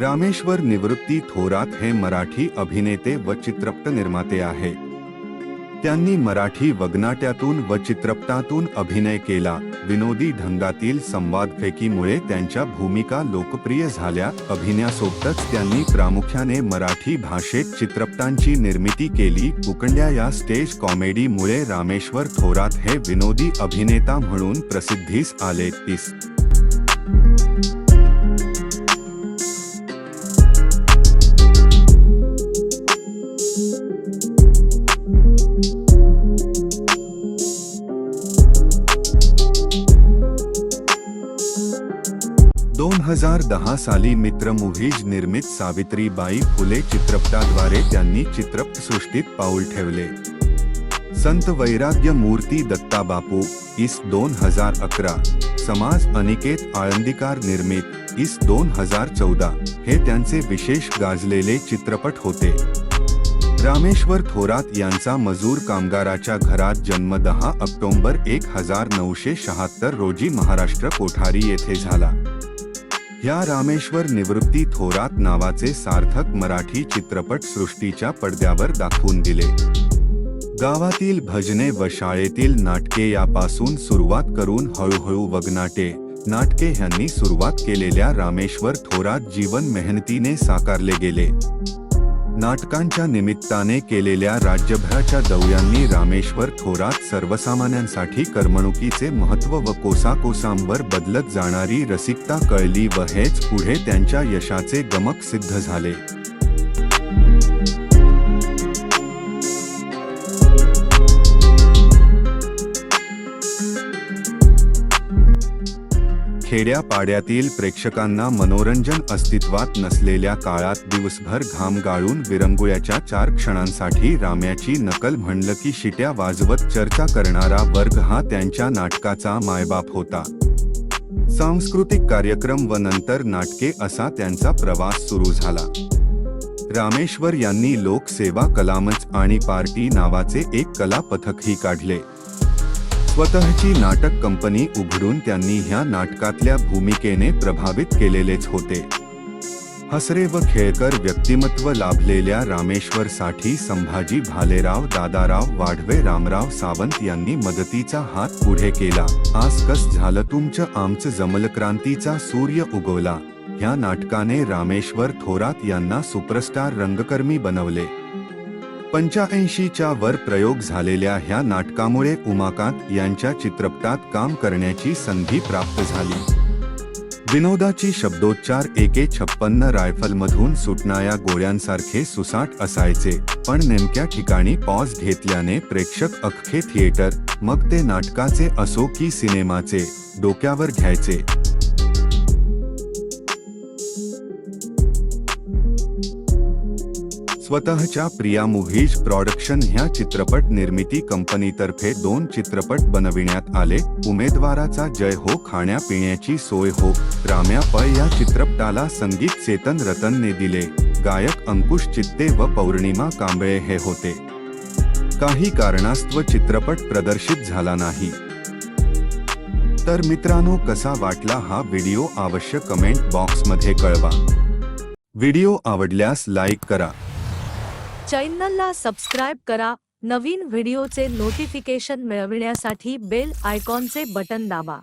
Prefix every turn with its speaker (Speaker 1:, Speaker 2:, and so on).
Speaker 1: रामेश्वर निवृत्ती थोरात हे मराठी अभिनेते व चित्रपट निर्माते आहे. त्यांनी मराठी वगनाट्यातून व चित्रपटातून अभिनय केला. विनोदी ढंगातील संवादफेकीमुळे त्यांच्या भूमिका लोकप्रिय झाल्या. अभिनयासोबतच त्यांनी प्रामुख्याने मराठी भाषेत चित्रपटांची निर्मिती केली. उकंड्या या स्टेज कॉमेडीमुळे रामेश्वर थोरात हे विनोदी अभिनेता म्हणून प्रसिद्धीस आले इस हज़ार दहा साली मित्र मूव्हीज निर्मित सावित्रीबाई फुले चित्रपटाद्वारे त्यांनी चित्रपटसृष्टीत पाऊल ठेवले. संत वैराग्य मूर्ती दत्ता बापू इस दोन हज़ार अकरा. समाज अनिकेत आळंदीकार निर्मित, इस दोन हज़ार चौदा. हे त्यांचे विशेष गाजलेले चित्रपट होते. रामेश्वर थोरात यांचा मजूर कामगाराच्या घरात जन्म दहा ऑक्टोबर एक हज़ार नऊशे शहात्तर रोजी महाराष्ट्र कोठारी येथे झाला. या रामेश्वर निवृत्ती थोरात नावाचे सार्थक मराठी चित्रपट सृष्टीच्या पडद्यावर दाखवून दिले. गावातील भजने व शाळेतील नाटके यापासून सुरुवात करून हळूहळू वगनाटे नाटके ह्यांनी सुरुवात केलेल्या रामेश्वर थोरात जीवन मेहनतीने साकारले गेले. नाटकांच्या निमित्ताने केलेल्या राज्यभराच्या दौऱ्यांनी रामेश्वर थोरात सर्वसामान्यांसाठी करमणुकीचे महत्त्व व कोसाकोसांवर बदलत जाणारी रसिकता कळली व हेच पुढे त्यांच्या यशाचे गमक सिद्ध झाले. खेड्यापाड्यातील प्रेक्षकांना मनोरंजन अस्तित्वात नसलेल्या काळात दिवसभर घाम गाळून विरंगुळ्याच्या चार क्षणांसाठी राम्याची नकल म्हणलं की शिट्या वाजवत चर्चा करणारा वर्ग हा त्यांच्या नाटकाचा मायबाप होता. सांस्कृतिक कार्यक्रम व नंतर नाटके असा त्यांचा प्रवास सुरू झाला. रामेश्वर यांनी लोकसेवा कलामंच आणि पार्टी नावाचे एक कला पथकही काढले. स्वतःची नाटक कंपनी उघडून त्यांनी ह्या नाटकातल्या भूमिकेने प्रभावित केलेलेच होते. हसरे व खेळकर व्यक्तिमत्व लाभलेल्या रामेश्वरसाठी संभाजी भालेराव दादाराव वाढवे रामराव सावंत यांनी मदतीचा हात पुढे केला. आज कस झालं तुमचं आमचं जमलक्रांतीचा सूर्य उगवला. ह्या नाटकाने रामेश्वर थोरात यांना सुपरस्टार रंगकर्मी बनवले. पंच्याऐंशीच्या वर प्रयोग झालेल्या ह्या नाटकामुळे उमाकांत यांच्या चित्रपटात काम करण्याची संधी प्राप्त झाली. विनोदाची शब्दोच्चार एके छप्पन्न रायफलमधून सुटणाऱ्या गोळ्यांसारखे सुसाट असायचे पण नेमक्या ठिकाणी पॉज घेतल्याने प्रेक्षक अख्खे थिएटर मग ते नाटकाचे असो की सिनेमाचे डोक्यावर घ्यायचे. स्वतःच्या प्रिया मूव्हीज प्रॉडक्शन ह्या चित्रपट निर्मिती कंपनीतर्फे दोन चित्रपट बनविण्यात आले. उमेदवाराचा जय हो खाण्यापिण्याची सोय हो. राम्या पै या चित्रपटाला संगीत चेतन रतनने दिले. गायक अंकुश चित्ते व पौर्णिमा कांबळे हे होते. काही कारणास्तव चित्रपट प्रदर्शित झाला नाही. तर मित्रांनो कसा वाटला हा व्हिडिओ अवश्य कमेंट बॉक्समध्ये कळवा. व्हिडिओ आवडल्यास लाईक करा.
Speaker 2: चॅनलला सबस्क्राईब करा. नवीन व्हिडिओचे नोटिफिकेशन मिळविण्यासाठी बेल आयकॉनचे बटन दाबा.